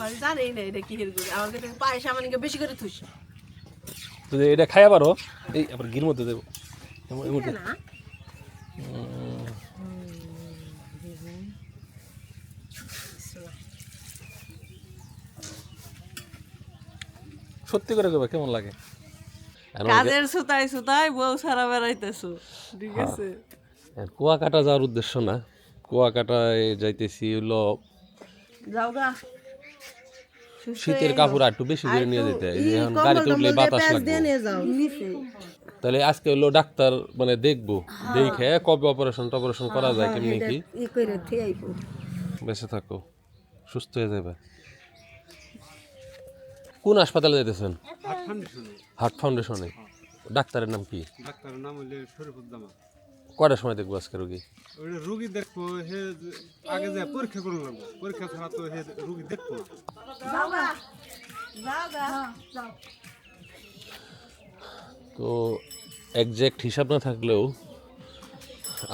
বাড়ি জানেই না এটা কিহের গুড়। আমার কাছে পায়েস আমার নাকি বেশি করে থুস। যদি এটা খাইয়া পারো। এই আবার গির মধ্যে দেবো। সত্যি করে কবে কেমন লাগে? কাজের সুতাই সুতাই বউ সারা বেড়াইতেছো। ঠিক আছে? আর কুয়াকাটা যাওয়ার উদ্দেশ্য না। কুয়াকাটায় যাইতেছি হলো যাও গা। শীতের কাপড় আর একটু বেশি করে নিয়ে যেতে হয়। এই এখন গাড়িতে উঠলে বাতাস লাগবে। তাহলে আজকে হলো ডাক্তার মানে দেখব দেখে কবে অপারেশন টপারেশন করা যায় কেমনি কি? ই করে থিয়াইবো। বেঁচে থাকো সুস্থ হয়ে যাবে। কোন হাসপাতালে যেতেছেন? হার্ট ফাউন্ডেশনে। ডাক্তারের নাম কি? ডাক্তারের নাম হইলে শরীফুদ্দামা কয়টার সময় দেখব আজকে রোগী? রুগী দেখব হে আগে যে পরীক্ষা করুন লাগবো পরীক্ষা ছাড়া তো হে রুগী দেখব গা তো একজ্যাক্ট হিসাব না থাকলেও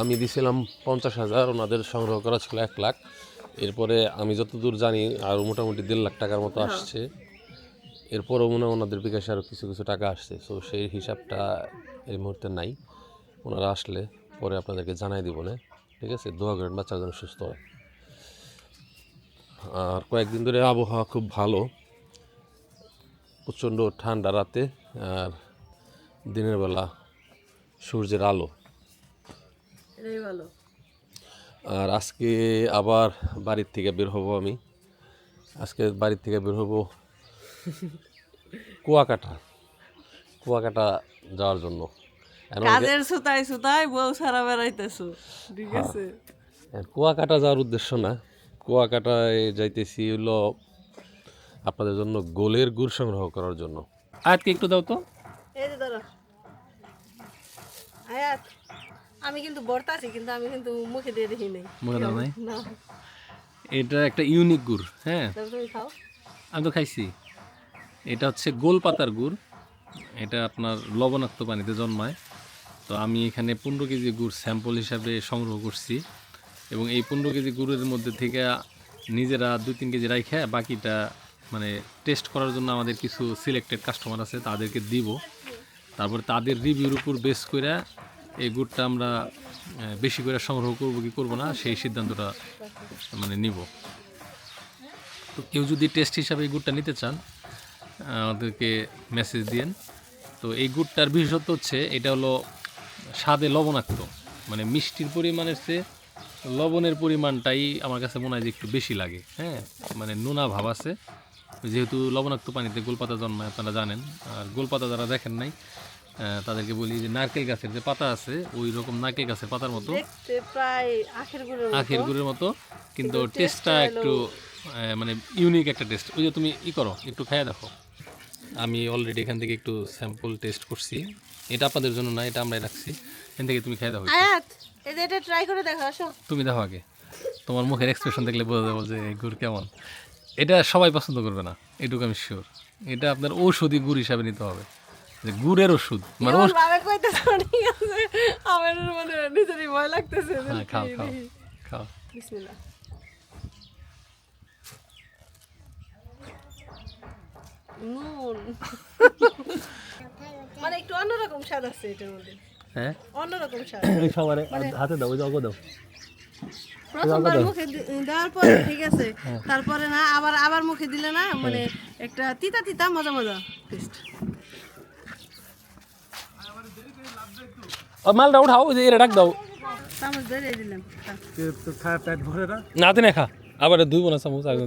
আমি দিছিলাম পঞ্চাশ হাজার ওনাদের সংগ্রহ করা ছিল এক লাখ। এরপরে আমি যতদূর জানি আর মোটামুটি দেড় লাখ টাকার মতো আসছে। এরপরও মনে হয় ওনাদের বিকাশে আরও কিছু কিছু টাকা আসছে। সো সেই হিসাবটা এই মুহূর্তে নাই ওনারা আসলে। পরে আপনাদেরকে জানাই দিব না ঠিক আছে? দোয়া করেন বাচ্চা যেন সুস্থ হয়। আর কয়েকদিন ধরে আবহাওয়া খুব ভালো প্রচণ্ড ঠান্ডা রাতে আর দিনের বেলা সূর্যের আলো। ভালো। আর আজকে আবার বাড়ির থেকে বের হব আমি। আজকে বাড়ির থেকে বের হব কুয়াকাটা কুয়াকাটা যাওয়ার জন্য। কাজের সুতাই সুতাই বউ সারা বেড়াইতেছো ঠিক আছে কুয়াকাটা যাওয়ার উদ্দেশ্য না। কুয়াকাটায় যাইতেছি হলো আপনাদের জন্য গোলের গুড় সংগ্রহ করার জন্য। আজকে একটু দাও তো। এই যে ধরো। আয়াত আমি কিন্তু বর্তা আছি কিন্তু আমি কিন্তু মুখে দিয়ে দেখি নাই। মনে দাও নাই? না। এটা একটা ইউনিক গুড় হ্যাঁ। তুমি খাও। আমি তো খাইছি। এটা হচ্ছে গোল পাতার গুড়। এটা আপনার লবণাক্ত পানিতে জন্মায়। তো আমি এখানে পনেরো কেজি গুড় স্যাম্পল হিসাবে সংগ্রহ করছি এবং এই পনেরো কেজি গুড়ের মধ্যে থেকে নিজেরা দুই তিন কেজি রাইখে বাকিটা মানে টেস্ট করার জন্য আমাদের কিছু সিলেক্টেড কাস্টমার আছে, তাদেরকে দিব। তারপরে তাদের রিভিউর উপর বেস করে এই গুড়টা আমরা বেশি করে সংগ্রহ করব কি করব না, সেই সিদ্ধান্তটা মানে নিব। তো কেউ যদি টেস্ট হিসাবে এই গুড়টা নিতে চান আমাদেরকে মেসেজ দিয়েন। তো এই গুড়টার বিশেষত্ব হচ্ছে, এটা হলো স্বাদে লবণাক্ত। মানে মিষ্টির পরিমাণের চেয়ে লবণের পরিমাণটাই আমার কাছে মনে হয় যে একটু বেশি লাগে হ্যাঁ? মানে নোনা ভাব আছে। যেহেতু লবণাক্ত পানিতে গোলপাতা জন্মায় আপনারা জানেন। আর গোলপাতা যারা দেখেন নাই তাদেরকে বলি যে নারকেল গাছের যে পাতা আছে ওই রকম নারকেল গাছের পাতার মতো। আখের গুড়ের মতো। আখের গুড়ের মতো কিন্তু টেস্টটা একটু মানে ইউনিক একটা টেস্ট ওই যে তুমি ই করো একটু খেয়ে দেখো। আমি অলরেডি এখান থেকে একটু স্যাম্পল টেস্ট করছি। এটা আপনাদের জন্য না এটা আমরাই রাখছি। এখান থেকে তুমি খেয়ে এই এটা ট্রাই করে দেখো আসো। তুমি দেখো আগে। তোমার মুখের এক্সপ্রেশন দেখলে বোঝা যাব যে গুড় কেমন। এটা সবাই পছন্দ করবে না এটুকু আমি শিওর এটা আপনার ঔষধি গুড় হিসাবে নিতে হবে। যে গুড়ের ওষুধ মানে আমার মানে নিজেরই ভয় লাগতেছে হ্যাঁ খাও খাও খাও। বিসমিল্লাহ। নুন। স্বাদ আছে এটার মধ্যে। হ্যাঁ? অন্যরকম স্বাদ। সবার হাতে দাও ওই দাও। প্রথমবার মুখে দেওয়ার পর ঠিক আছে? হ্যাঁ। তারপরে না আবার আবার মুখে দিলে না মানে একটা তিতা তিতা মজা মজা টেস্ট মালটা উঠাও ওই ডাক দাও। তো না? না খা। আবার দুই বোনা চামচ আগে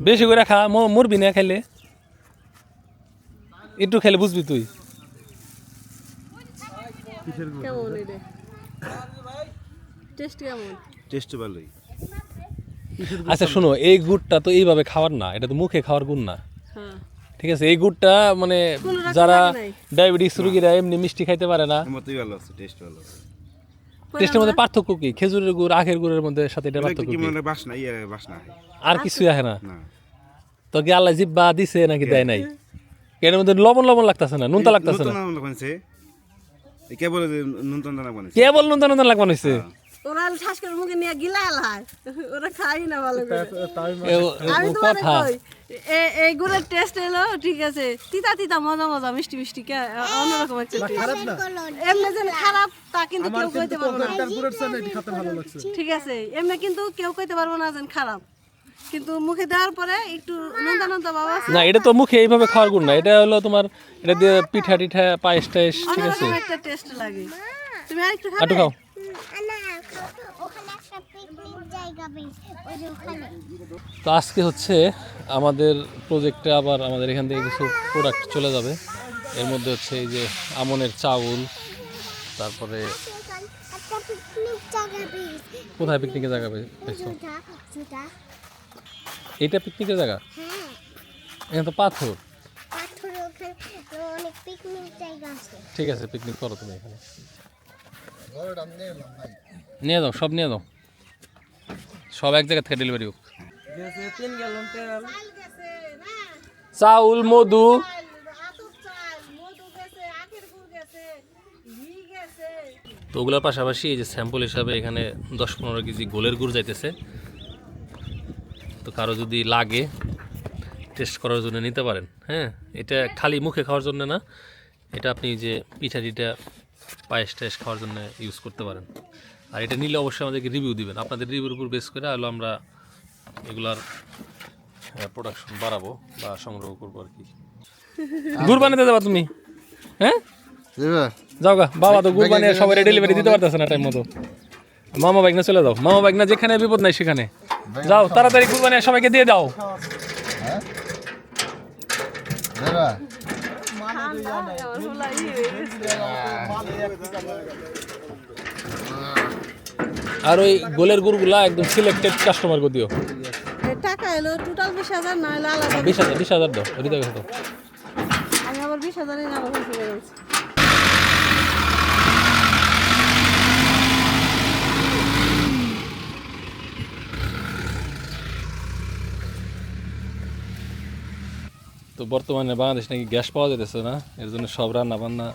বেশি করে খা মরবি না খাইলে। একটু খেলে বুঝবি তুই। কেমন এটা টেস্ট কেমন? টেস্ট ভালোই। আচ্ছা শোনো এই গুড়টা তো এইভাবে খাওয়ার না এটা তো মুখে খাওয়ার গুড় না। হ্যাঁ। ঠিক আছে এই গুড়টা মানে যারা ডায়াবেটিস রুগীরা এমনি মিষ্টি খাইতে পারে না। মতোই ভালো আছে টেস্ট ভালো আছে। টেস্টের মধ্যে পার্থক্য কি? খেজুরের গুড় আখের গুড়ের মধ্যে সাথে এটা পার্থক্য কি মানে বাসনা ইয়ে বাসনা আর কিছুই আহে না? না। তো কি আল্লাহ জিব্বা দিছে নাকি দেয় নাই? এর মধ্যে লবণ লবণ লাগতেছে না নুনতা লাগতেছে না? নুনতা নুনতা লাগবান হয়েছে ওরা শ্বাস করে মুখে নিয়ে গিলা হালায় ওরা খাই না ভালো করে। আমি তোমার কই এই গুড়ের টেস্ট এলো ঠিক আছে তিতা তিতা মজা মজা মিষ্টি মিষ্টি কে অন্যরকম একটা খারাপ এমনি যেন খারাপ তা কিন্তু কেউ কইতে পারব না। ঠিক আছে এমনি কিন্তু কেউ কইতে পারব না যেন খারাপ। কিন্তু মুখে দেওয়ার পরে একটু নন্দা নন্দা বাবা না এটা তো মুখে এইভাবে খাওয়ার গুণ না এটা হলো তোমার এটা দিয়ে পিঠা টিঠা পায়েস টায়েস ঠিক আছে? একটা টেস্ট লাগে। তুমি আরেকটু খাও একটা ওখানে তো আজকে হচ্ছে আমাদের প্রজেক্টে আবার আমাদের এখান থেকে কিছু প্রোডাক্ট চলে যাবে। এর মধ্যে হচ্ছে এই যে আমনের চাউল তারপরে কোথায় পিকনিক জায়গা পেয়েছি? কোথায় পিকনিকের জায়গা? হ্যাঁ। এখানে তো পাথর। ঠিক আছে পিকনিক করো তুমি এখানে। নিয়ে দাও সব নিয়ে দাও সব এক জায়গা থেকে ডেলিভারি হোক। চাউল মধু। তো ওগুলোর পাশাপাশি এই যে স্যাম্পল হিসাবে এখানে দশ পনেরো কেজি গোলের গুড় যাইতেছে। তো কারও যদি লাগে টেস্ট করার জন্য নিতে পারেন হ্যাঁ? এটা খালি মুখে খাওয়ার জন্য না এটা আপনি যে পিঠা টিঠা পায়েস টায়েস খাওয়ার জন্য ইউজ করতে পারেন। আর এটা নিলে অবশ্যই আমাদেরকে রিভিউ দিবেন। আপনাদের রিভিউর উপর বেস করে হলো আমরা এগুলার প্রোডাকশন বাড়াবো বা সংগ্রহ করব আর কি। গুড় বানাতে যাবা তুমি হ্যাঁ? যাও গা বাবা তো গুড় বানিয়ে সবাই ডেলিভারি দিতে পারতেছে না টাইম মতো। মামা বাইকনা চলে যাও। মামা বাইকনা যেখানে বিপদ নাই সেখানে। যাও তাড়াতাড়ি বানিয়ে সবাইকে দিয়ে দাও। আর ওই গোলের গুড়গুলা একদম সিলেক্টেড কাস্টমার করে দিও। টাকা এলো টোটাল বিশ হাজার না হলে আলাদা বিশ হাজার বিশ হাজার দাও হৃদয় দাও আমি আবার বিশ হাজারই না তো বর্তমানে বাংলাদেশ নাকি গ্যাস পাওয়া যেতেছে না এর জন্য সব রান্না বান্না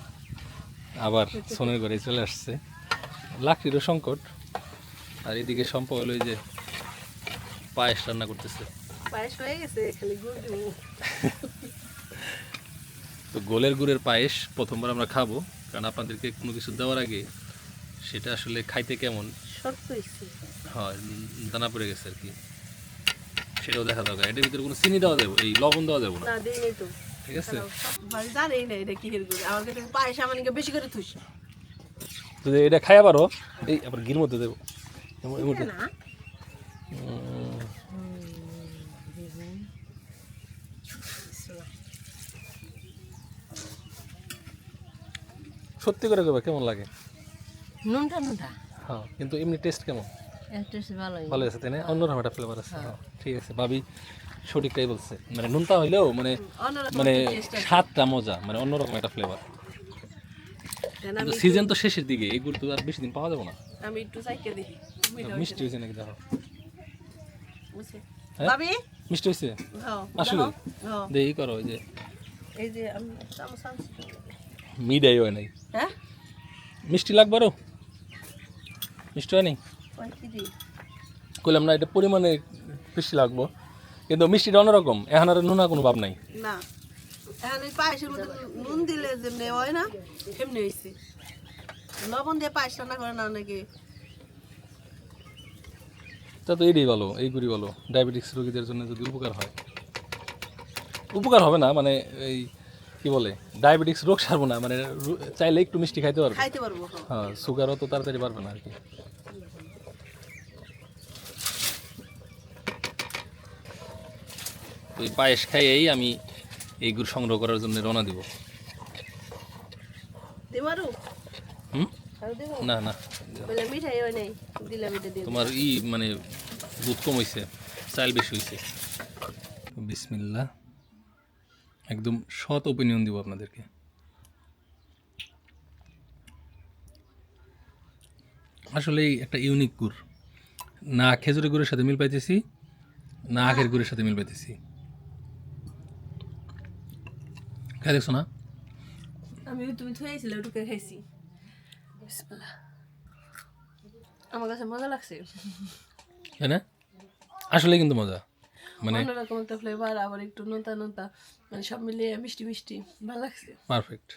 আবার সোনের ঘরে চলে আসছে। লাকড়িরও সংকট আর এদিকে সম্পদ হলো যে পায়েস রান্না করতেছে। তো গোলের গুড়ের পায়েস প্রথমবার আমরা খাব কারণ আপনাদেরকে কোনো কিছু দেওয়ার আগে সেটা আসলে খাইতে কেমন? হয় দানা পড়ে গেছে আর কি। সেটাও দেখা দরকার। এটার ভিতরে কোনো চিনি দেওয়া যাবে এই লবণ দেওয়া যাবে না। না তো। ঠিক আছে? জানেই না এটা আমার কাছে বেশি করে থুস। এটা খাইয়া পারো। এই আবার গির মধ্যে দেবো। সত্যি করে দেবো কেমন লাগে? নুনটা নুনটা। হ্যাঁ কিন্তু এমনি টেস্ট কেমন? ভালো আছে তাই না? অন্যরকম একটা ফ্লেভার আছে। হ্যাঁ, ঠিক আছে। ভাবি সঠিকটাই বলছে। মানে হইলেও মানে মানে স্বাদটা মজা মানে অন্যরকম একটা ফ্লেভার কিন্তু সিজন তো শেষের দিকে এই গুড় তো আর বেশি দিন পাওয়া যাবে না। আমি একটু চাইকে দিই। মিষ্টি হয়েছে। নাকি দেখো। হ্যাঁ? ভাবি? মিষ্টি হয়েছে? হ্যাঁ আসলে হ্যাঁ। দেখি করো ওই যে। এই যে আমি। মিডাই হয় নাই। হ্যাঁ? মিষ্টি লাগবে আরও? মিষ্টি হয় নাই? কইলাম না এটা পরিমাণে বেশি লাগবো। কিন্তু মিষ্টিটা অন্যরকম এখন আর নুনা কোনো ভাব নাই। না এখন এই পায়েসের মধ্যে নুন দিলে যেমনি হয় না এমনি হয়েছে লবণ দিয়ে পায়েস রান্না করে না নাকি? তা তো এইটাই ভালো এই গুড়ি ভালো। ডায়াবেটিক্স রোগীদের জন্য যদি উপকার হয়। উপকার হবে না মানে এই কি বলে ডায়াবেটিক্স রোগ সারবো না মানে চাইলে একটু মিষ্টি খাইতে পারবে। খাইতে পারব হ্যাঁ। হ্যাঁ সুগারও তো তাড়াতাড়ি পারবে না আর কি। এই পায়েস খাইয়েই আমি এই গুড় সংগ্রহ করার জন্য রওনা দিব। হুম? না না। তোমার ই মানে দুধ কম হয়েছে চাল বেশি হয়েছে বিসমিল্লা একদম সৎ ওপিনিয়ন দিব আপনাদেরকে। আসলে একটা ইউনিক গুড়। না খেজুরের গুড়ের সাথে মিল পাইতেছি না আখের গুড়ের সাথে মিল পাইতেছি। খাই দেখছ না? আমি তুমি থুয়েছিলে ওটুকে খাইছি। আমার কাছে মজা লাগছে। তাই না? আসলে কিন্তু মজা। মানে অন্যরকম একটা ফ্লেভার আবার একটু নোনতা নোনতা মানে সব মিলিয়ে মিষ্টি মিষ্টি ভালো লাগছে। পারফেক্ট